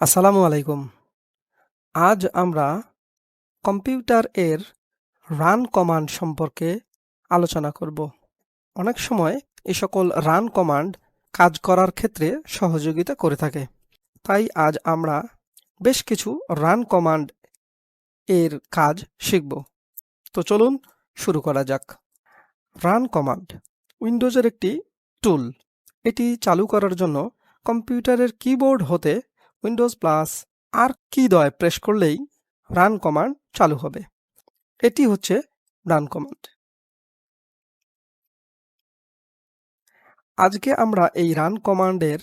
আসসালামু আলাইকুম। আজ আমরা কম্পিউটার এর রান কমান্ড সম্পর্কে আলোচনা করব। অনেক সময় এ সকল রান কমান্ড কাজ করার ক্ষেত্রে সহযোগিতা করে থাকে। তাই আজ আমরা বেশ কিছু রান কমান্ড এর কাজ শিখব। তো চলুন শুরু করা যাক। রান কমান্ড উইন্ডোজের একটি টুল। এটি চালু করার জন্য কম্পিউটারের কিবোর্ড হতে উইন্ডোজ প্লাস আর কি দয় প্রেস করলেই রান কমান্ড চালু হবে। এটি হচ্ছে রান কমান্ড আজকে আমরা এই রান কমান্ডের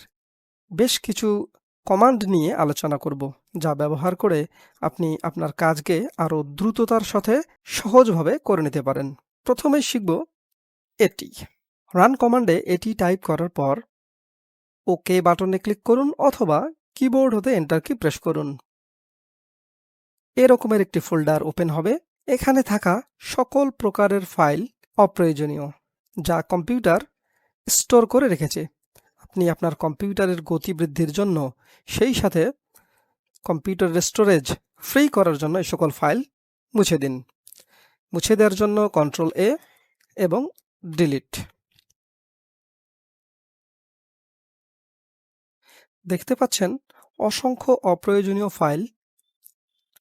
বেশ কিছু কমান্ড নিয়ে আলোচনা করব, যা ব্যবহার করে আপনি আপনার কাজকে আরও দ্রুততার সাথে সহজভাবে করে নিতে পারেন। প্রথমে শিখব এটি। রান কমান্ডে এটি টাইপ করার পর ওকে বাটনে ক্লিক করুন অথবা কিবোর্ড হতে এন্টার কি প্রেস করুন। এরকমের একটি ফোল্ডার ওপেন হবে। এখানে থাকা সকল প্রকারের ফাইল অপ্রয়োজনীয়, যা কম্পিউটার স্টোর করে রেখেছে। আপনি আপনার কম্পিউটারের গতি বৃদ্ধির জন্য সেই সাথে কম্পিউটারের স্টোরেজ ফ্রি করার জন্য এই সকল ফাইল মুছে দিন। মুছে দেওয়ার জন্য কন্ট্রোল এ এবং ডিলিট দেখতে পাচ্ছেন অসংখ্য অপ্রয়োজনীয় ফাইল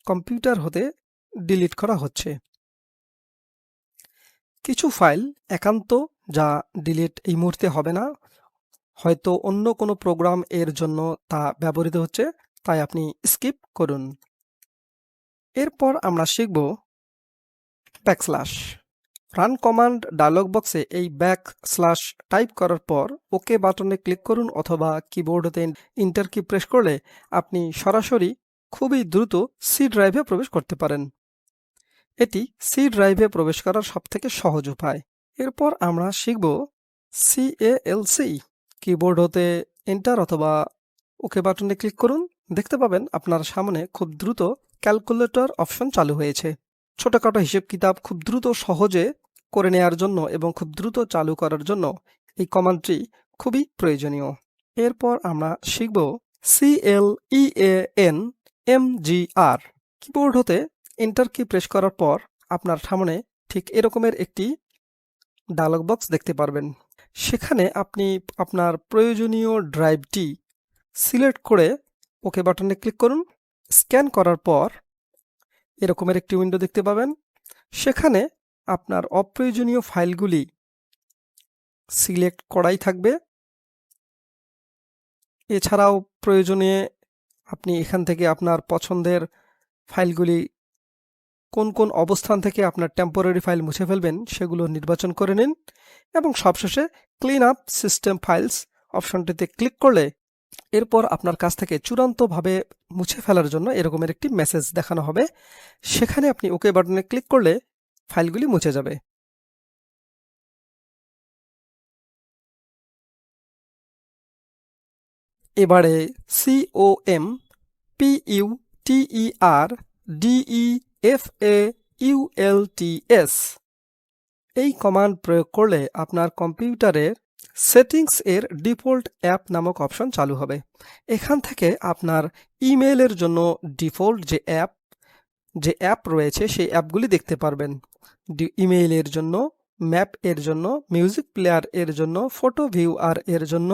কম্পিউটার হতে ডিলিট করা হচ্ছে। কিছু ফাইল একান্ত যা ডিলিট এই মুহূর্তে হবে না। হয়তো অন্য কোনো প্রোগ্রাম এর জন্য তা ব্যবহৃত হচ্ছে, তাই আপনি স্কিপ করুন। এরপর আমরা শিখব ব্যাকস্ল্যাশ। রান কমান্ড ডায়লগ বক্সে এই ব্যাক স্ল্যাশ টাইপ করার পর ওকে বাটনে ক্লিক করুন অথবা কিবোর্ডতে ইন্টার কি প্রেস করলে আপনি সরাসরি খুবই দ্রুত সি ড্রাইভে প্রবেশ করতে পারেন। এটি সি ড্রাইভে প্রবেশ করার সবথেকে সহজ উপায়। এরপর আমরা শিখব সিএএলসি কিবোর্ড হতে এন্টার অথবা ওকে বাটনে ক্লিক করুন। দেখতে পাবেন আপনার সামনে খুব দ্রুত ক্যালকুলেটর অপশন চালু হয়েছে। ছোটখাটো হিসেব কিতাব খুব দ্রুত সহজে করে নেয়ার জন্য এবং খুব দ্রুত চালু করার জন্য এই কমান্ডটি খুবই প্রয়োজনীয়। এরপর আমরা শিখব সিএল ইএএন এমজিআর কিবোর্ড হতে এন্টার কি প্রেস করার পর আপনার সামনে ঠিক এরকমের একটি ডায়লগ বক্স দেখতে পারবেন। সেখানে আপনি আপনার প্রয়োজনীয় ড্রাইভটি সিলেক্ট করে ওকে বাটনে ক্লিক করুন। স্ক্যান করার পর এরকমের একটি উইন্ডো দেখতে পাবেন। সেখানে আপনার অপ্রয়োজনীয় ফাইলগুলি সিলেক্ট করাই থাকবে। এছাড়াও প্রয়োজনে আপনি এখান থেকে আপনার পছন্দের ফাইলগুলি কোন কোন অবস্থান থেকে আপনার টেম্পোরারি ফাইল মুছে ফেলবেন সেগুলো নির্বাচন করে নিন এবং সবশেষে ক্লিন আপ সিস্টেম ফাইলস অপশনটিতে ক্লিক করলে এরপর আপনার কাছ থেকে চূড়ান্তভাবে মুছে ফেলার জন্য এরকমের একটি মেসেজ দেখানো হবে। সেখানে আপনি ওকে বাটনে ক্লিক করলে ফাইলগুলি মুছে যাবে। এবারে COM PU TER DE F A ULTS এই কমান্ড প্রয়োগ করলে আপনার কম্পিউটারের সেটিংস এর ডিফল্ট অ্যাপ নামক অপশন চালু হবে। এখান থেকে আপনার ইমেইলের জন্য ডিফল্ট যে অ্যাপ যে অ্যাপ রয়েছে, সেই অ্যাপগুলি দেখতে পারবেন। ইমেইলের জন্য ম্যাপ এর জন্য মিউজিক প্লেয়ার এর জন্য ফটো ভিউ আর এর জন্য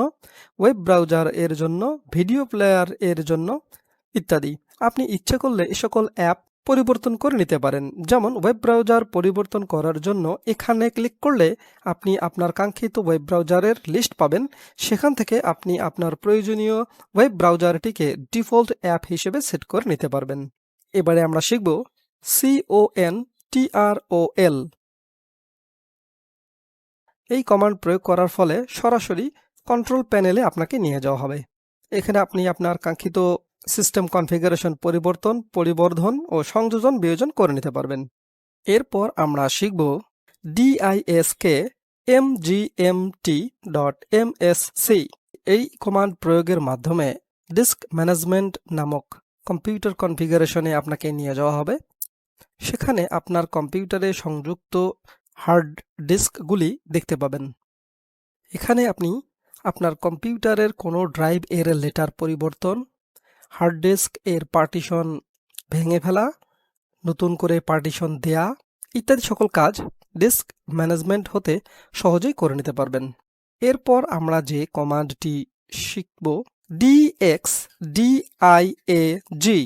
ওয়েব ব্রাউজার এর জন্য ভিডিও প্লেয়ার এর জন্য ইত্যাদি। আপনি ইচ্ছে করলে এ সকল অ্যাপ পরিবর্তন করে নিতে পারেন। যেমন ওয়েব ব্রাউজার পরিবর্তন করার জন্য এখানে ক্লিক করলে আপনি আপনার কাঙ্ক্ষিত ওয়েব ব্রাউজারের লিস্ট পাবেন। সেখান থেকে আপনি আপনার প্রয়োজনীয় ওয়েব ব্রাউজারটিকে ডিফল্ট অ্যাপ হিসেবে সেট করে নিতে পারবেন। এবারে আমরা শিখব সিওএন টিআরওএল এই কমান্ড প্রয়োগ করার ফলে সরাসরি কন্ট্রোল প্যানেলে আপনাকে নিয়ে যাওয়া হবে। এখানে আপনি আপনার কাঙ্ক্ষিত সিস্টেম কনফিগারেশন পরিবর্তন, পরিবর্ধন ও সংযোজন বিয়োজন করে নিতে পারবেন। এরপর আমরা শিখব ডিআইএসকে এমজিএমটি ডট এমএসসি এই কমান্ড প্রয়োগের মাধ্যমে ডিস্ক ম্যানেজমেন্ট নামক কম্পিউটার কনফিগারেশনে আপনাকে নিয়ে যাওয়া হবে। সেখানে আপনার কম্পিউটারে সংযুক্ত হার্ড ডিস্কগুলি দেখতে পাবেন। এখানে আপনি আপনার কম্পিউটারের কোনো ড্রাইভ এর লেটার পরিবর্তন, হার্ড ডিস্ক এর পার্টিশন ভেঙে ফেলা, নতুন করে পার্টিশন দেয়া ইত্যাদি সকল কাজ ডিস্ক ম্যানেজমেন্ট হতে সহজেই করে নিতে পারবেন। এরপর আমরা যে কমান্ডটি শিখব ডিএক্স ডিআইএজি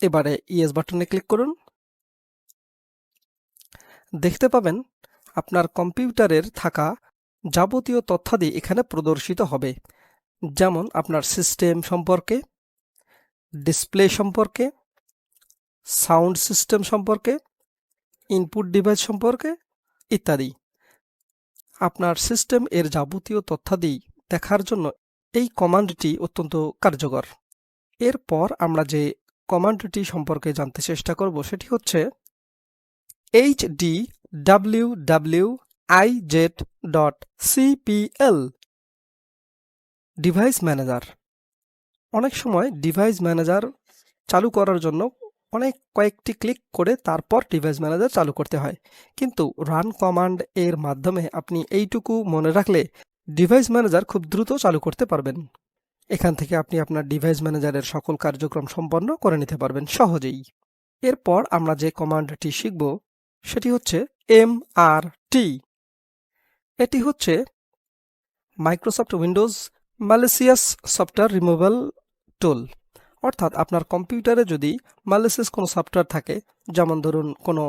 এবারে ইএস বাটনে ক্লিক করুন। দেখতে পাবেন আপনার কম্পিউটারের থাকা যাবতীয় তথ্যাদি এখানে প্রদর্শিত হবে। যেমন আপনার সিস্টেম সম্পর্কে, ডিসপ্লে সম্পর্কে, সাউন্ড সিস্টেম সম্পর্কে, ইনপুট ডিভাইস সম্পর্কে ইত্যাদি। আপনার সিস্টেম এর যাবতীয় তথ্যাদি দেখার জন্য এই কমান্ডটি অত্যন্ত কার্যকর। এরপর আমরা যে কমান্ডটি সম্পর্কে জানতে চেষ্টা করব সেটি হচ্ছে H D W W I Z dot CPL device manager অনেক সময় ডিভাইস ম্যানেজার চালু করার জন্য অনেক কয়েকটি ক্লিক করে তারপর ডিভাইস ম্যানেজার চালু করতে হয়। কিন্তু রান কমান্ড এর মাধ্যমে আপনি এইটুকু মনে রাখলে ডিভাইস ম্যানেজার খুব দ্রুত চালু করতে পারবেন। এখান থেকে আপনি আপনার ডিভাইস ম্যানেজারের সকল কার্যক্রম সম্পন্ন করে নিতে পারবেন সহজেই। এরপর আমরা যে কমান্ডটি শিখব, সেটি হচ্ছে এম আর টি এটি হচ্ছে Microsoft Windows malicious software removal tool অর্থাৎ আপনার কম্পিউটারে যদি ম্যালেসিয়াস কোনো সফটওয়্যার থাকে, যেমন ধরুন কোনো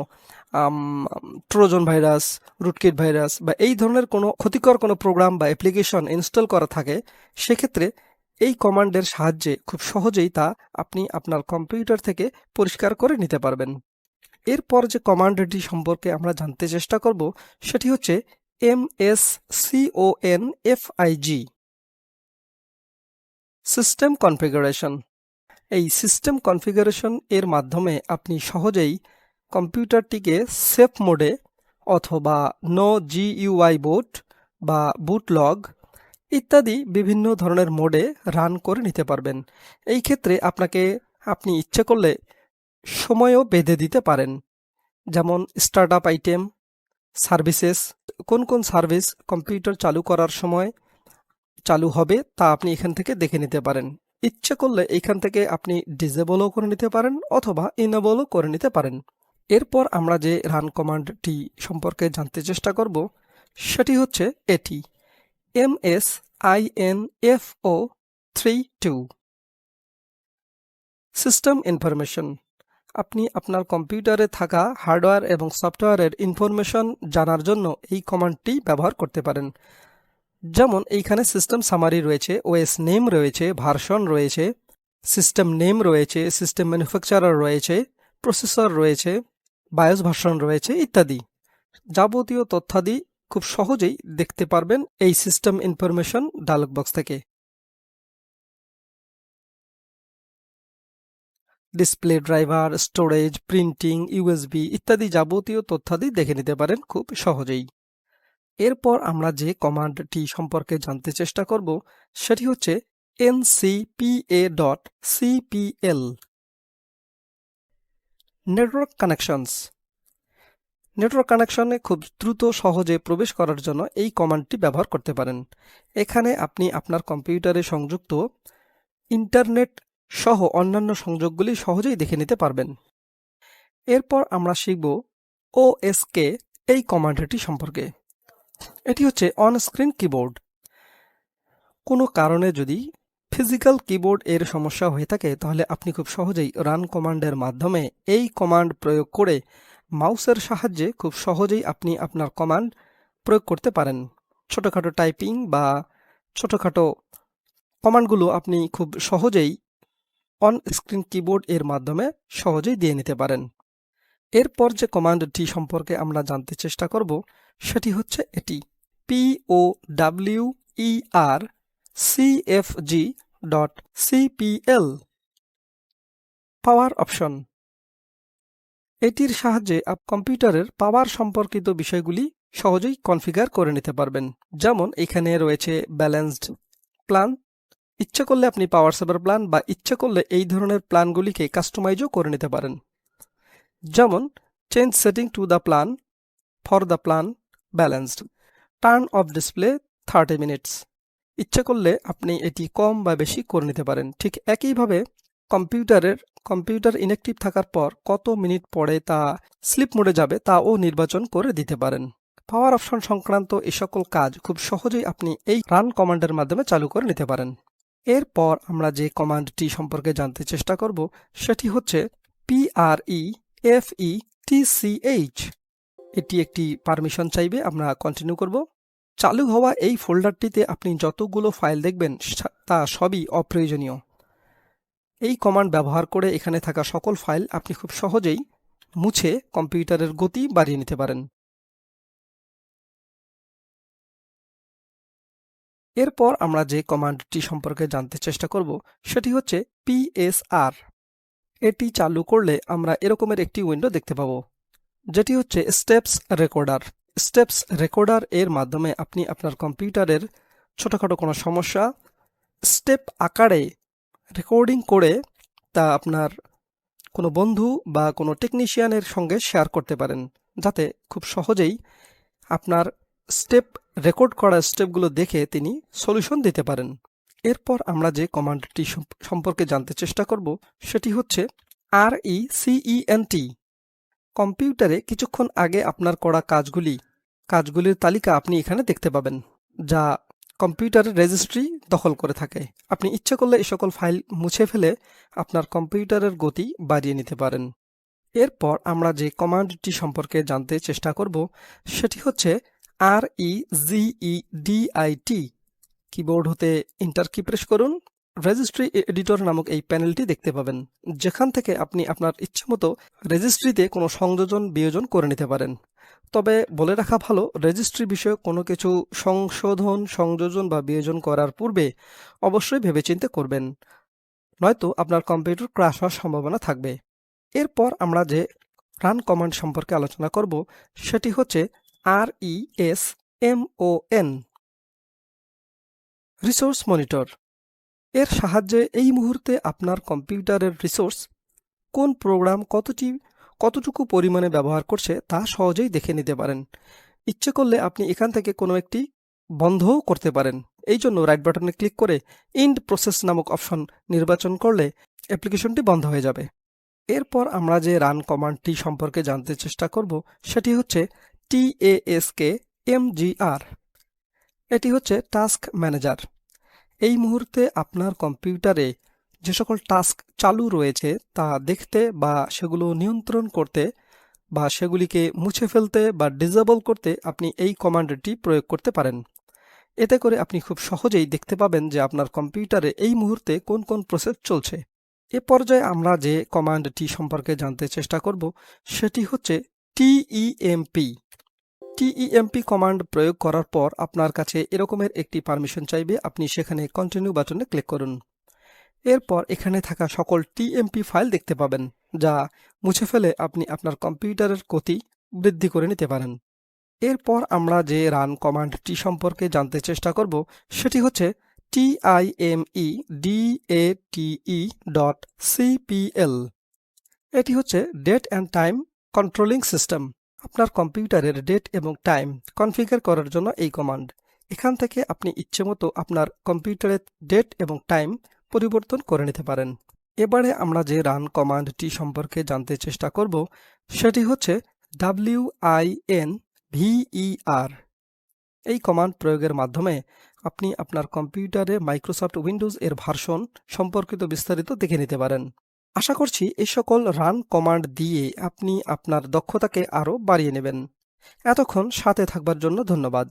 ট্রোজন ভাইরাস, রুটকিট ভাইরাস বা এই ধরনের কোনো ক্ষতিকর কোনো প্রোগ্রাম বা অ্যাপ্লিকেশন ইনস্টল করা থাকে, সেক্ষেত্রে এই কমান্ডের সাহায্যে খুব সহজেই তা আপনি আপনার কম্পিউটার থেকে পরিষ্কার করে নিতে পারবেন। এরপর যে কমান্ডটি সম্পর্কে আমরা জানতে চেষ্টা করব, সেটি হচ্ছে M S CON FIG system configuration এই সিস্টেম কনফিগারেশন এর মাধ্যমে আপনি সহজেই কম্পিউটারটিকে সেফ মোডে অথবা নো জিইউআই বুট বা বুট লগ ইত্যাদি বিভিন্ন ধরনের মোডে রান করে নিতে পারবেন। এই ক্ষেত্রে আপনাকে, আপনি ইচ্ছে করলে সময়ও বেঁধে দিতে পারেন। যেমন স্টার্ট আপ আইটেম সার্ভিসেস কোন কোন সার্ভিস কম্পিউটার চালু করার সময় চালু হবে তা আপনি এখান থেকে দেখে নিতে পারেন। ইচ্ছে করলে এখান থেকে আপনি ডিজেবলও করে নিতে পারেন অথবা ইনেবলও করে নিতে পারেন। এরপর আমরা যে রান কমান্ডটি সম্পর্কে জানতে চেষ্টা করব, সেটি হচ্ছে এটি। M S I N F O three two system information আপনি আপনার কম্পিউটারে থাকা হার্ডওয়্যার এবং সফটওয়্যারের ইনফরমেশন জানার জন্য এই কমান্ডটি ব্যবহার করতে পারেন। যেমন এইখানে সিস্টেম সামারি রয়েছে ওএস নেম রয়েছে ভার্সন রয়েছে সিস্টেম নেম রয়েছে সিস্টেম ম্যানুফ্যাকচারার রয়েছে প্রসেসর রয়েছে বায়োস ভার্সন রয়েছে ইত্যাদি। যাবতীয় তথ্যাদি খুব সহজেই দেখতে পারবেন এই সিস্টেম ইনফরমেশন ডায়লগ বক্স থেকে। Display driver storage printing USB ইত্যাদি যাবতীয় তথ্যাদি দেখে নিতে পারেন খুব সহজেই। এরপর আমরা যে কমান্ডটি সম্পর্কে জানতে চেষ্টা করব, সেটি হচ্ছে NCPA dot CPL. Network connections. Network কানেকশনে খুব দ্রুত সহজে প্রবেশ করার জন্য এই কমান্ডটি ব্যবহার করতে পারেন। এখানে আপনি আপনার কম্পিউটারে সংযুক্ত ইন্টারনেট সহ অন্যান্য সংযোগগুলি সহজেই দেখে নিতে পারবেন। এরপর আমরা শিখব ওএসকে এই কমান্ডটি সম্পর্কে। এটি হচ্ছে অন স্ক্রিন কিবোর্ড কোনো কারণে যদি ফিজিক্যাল কিবোর্ড এর সমস্যা হয়ে থাকে, তাহলে আপনি খুব সহজেই রান কমান্ডের মাধ্যমে এই কমান্ড প্রয়োগ করে মাউসের সাহায্যে খুব সহজেই আপনি আপনার কমান্ড প্রয়োগ করতে পারেন। ছোটোখাটো টাইপিং বা ছোটোখাটো কমান্ডগুলো আপনি খুব সহজেই অন স্ক্রিন কিবোর্ড এর মাধ্যমে সহজেই দিয়ে নিতে পারেন। এরপর যে কমান্ডটি সম্পর্কে আমরা জানতে চেষ্টা করব, সেটি হচ্ছে এটি। P O W E R CFG dot CPL power option এটির সাহায্যে আপ কম্পিউটারের পাওয়ার সম্পর্কিত বিষয়গুলি সহজেই কনফিগার করে নিতে পারবেন। যেমন, এখানে রয়েছে ব্যালেন্সড প্ল্যান ইচ্ছে করলে আপনি পাওয়ার সেভার প্ল্যান বা ইচ্ছে করলে এই ধরনের প্ল্যানগুলিকে কাস্টমাইজও করে নিতে পারেন। যেমন change setting to the plan for the plan balanced turn off display thirty minutes ইচ্ছে করলে আপনি এটি কম বা বেশি করে নিতে পারেন। ঠিক একইভাবে কম্পিউটারের, কম্পিউটার ইনঅ্যাক্টিভ থাকার পর কত মিনিট পরে তা স্লিপ মোডে যাবে তাও নির্বাচন করে দিতে পারেন। পাওয়ার অপশন সংক্রান্ত এই সকল কাজ খুব সহজেই আপনি এই রান কমান্ডের মাধ্যমে চালু করে নিতে পারেন। এরপর আমরা যে কমান্ডটি সম্পর্কে জানতে চেষ্টা করব, সেটি হচ্ছে পিআরই এফ ই টিসিএইচ এটি একটি পারমিশন চাইবে, আমরা কন্টিনিউ করব। চালু হওয়া এই ফোল্ডারটিতে আপনি যতগুলো ফাইল দেখবেন তা সবই অপ্রয়োজনীয়। এই কমান্ড ব্যবহার করে এখানে থাকা সকল ফাইল আপনি খুব সহজেই মুছে কম্পিউটারের গতি বাড়িয়ে নিতে পারেন। এরপর আমরা যে কমান্ডটি সম্পর্কে জানতে চেষ্টা করব, সেটি হচ্ছে পিএসআর এটি চালু করলে আমরা এরকমের একটি উইন্ডো দেখতে পাব। যেটি হচ্ছে স্টেপস রেকর্ডার স্টেপস রেকর্ডার এর মাধ্যমে আপনি আপনার কম্পিউটারের ছোটোখাটো কোনো সমস্যা স্টেপ আকারে রেকর্ডিং করে তা আপনার কোনো বন্ধু বা কোনো টেকনিশিয়ানের সঙ্গে শেয়ার করতে পারেন। যাতে খুব সহজেই আপনার স্টেপ রেকর্ড করা স্টেপগুলো দেখে তিনি সলিউশন দিতে পারেন। এরপর আমরা যে কমান্ডটি সম্প- সম্পর্কে জানতে চেষ্টা করব, সেটি হচ্ছে আর ই সিইএনটি কম্পিউটারে কিছুক্ষণ আগে আপনার করা কাজগুলি, কাজগুলির তালিকা আপনি এখানে দেখতে পাবেন, যা কম্পিউটারের রেজিস্ট্রি দখল করে থাকে। আপনি ইচ্ছে করলে এই সকল ফাইল মুছে ফেলে আপনার কম্পিউটারের গতি বাড়িয়ে নিতে পারেন। এরপর আমরা যে কমান্ডটি সম্পর্কে জানতে চেষ্টা করব, সেটি হচ্ছে R E GE DIT keyboard হতে ইন্টার কি প্রেস করুন রেজিস্ট্রি এডিটর নামক এই প্যানেলটি দেখতে পাবেন, যেখান থেকে আপনি আপনার ইচ্ছেমতো রেজিস্ট্রিতে কোনো সংযোজন বিয়োজন করে নিতে পারেন। তবে বলে রাখা ভালো রেজিস্ট্রি বিষয়ে কোনো কিছু সংশোধন, সংযোজন বা বিয়োজন করার পূর্বে অবশ্যই ভেবেচিন্তে করবেন, নয়তো আপনার কম্পিউটার ক্রাশ হওয়ার সম্ভাবনা থাকবে। এরপর আমরা যে রান কমান্ড সম্পর্কে আলোচনা করব, সেটি হচ্ছে R E S M O N resource monitor এর সাহায্যে এই মুহূর্তে আপনার কম্পিউটারের রিসোর্স কোন প্রোগ্রাম কতটি, কতটুকু পরিমাণে ব্যবহার করছে তা সহজেই দেখে নিতে পারেন। ইচ্ছে করলে আপনি এখান থেকে কোনো একটি বন্ধও করতে পারেন। এই জন্য রাইট বাটনে ক্লিক করে ইন্ড প্রসেস নামক অপশন নির্বাচন করলে অ্যাপ্লিকেশনটি বন্ধ হয়ে যাবে। এরপর আমরা যে রান কমান্ডটি সম্পর্কে জানতে চেষ্টা করব সেটি হচ্ছে টিএএসকে এমজিআর এটি হচ্ছে টাস্ক ম্যানেজার এই মুহূর্তে আপনার কম্পিউটারে যে সকল টাস্ক চালু রয়েছে তা দেখতে বা সেগুলো নিয়ন্ত্রণ করতে বা সেগুলিকে মুছে ফেলতে বা ডিজেবল করতে আপনি এই কমান্ডটি প্রয়োগ করতে পারেন। এতে করে আপনি খুব সহজেই দেখতে পাবেন যে আপনার কম্পিউটারে এই মুহূর্তে কোন কোন প্রসেস চলছে। এ পর্যায়ে আমরা যে কমান্ডটি সম্পর্কে জানতে চেষ্টা করব, সেটি হচ্ছে টিইএমপি টিইএমপি কমান্ড প্রয়োগ করার পর আপনার কাছে এরকমের একটি পারমিশন চাইবে, আপনি সেখানে কন্টিনিউ বাটনে ক্লিক করুন। এরপর এখানে থাকা সকল টিএমপি ফাইল দেখতে পাবেন, যা মুছে ফেলে আপনি আপনার কম্পিউটারের গতি বৃদ্ধি করে নিতে পারেন। এরপর আমরা যে রান কমান্ডটি সম্পর্কে জানতে চেষ্টা করব, সেটি হচ্ছে টিআইএমই ডিএটিই ডট সিপিএল এটি হচ্ছে date and time controlling system আপনার কম্পিউটারের ডেট এবং টাইম কনফিগার করার জন্য এই কমান্ড। এখান থেকে আপনি ইচ্ছেমতো আপনার কম্পিউটারের ডেট এবং টাইম পরিবর্তন করে নিতে পারেন। এবারে আমরা যে রান কমান্ডটি সম্পর্কে জানতে চেষ্টা করব, সেটি হচ্ছে ডাব্লিউ আই এন ভিইআর এই কমান্ড প্রয়োগের মাধ্যমে আপনি আপনার কম্পিউটারে মাইক্রোসফট উইন্ডোজ এর ভার্সন সম্পর্কিত বিস্তারিত দেখে নিতে পারেন। আশা করছি এই সকল রান কমান্ড দিয়ে আপনি আপনার দক্ষতাকে আরও বাড়িয়ে নেবেন। এতক্ষণ সাথে থাকবার জন্য ধন্যবাদ।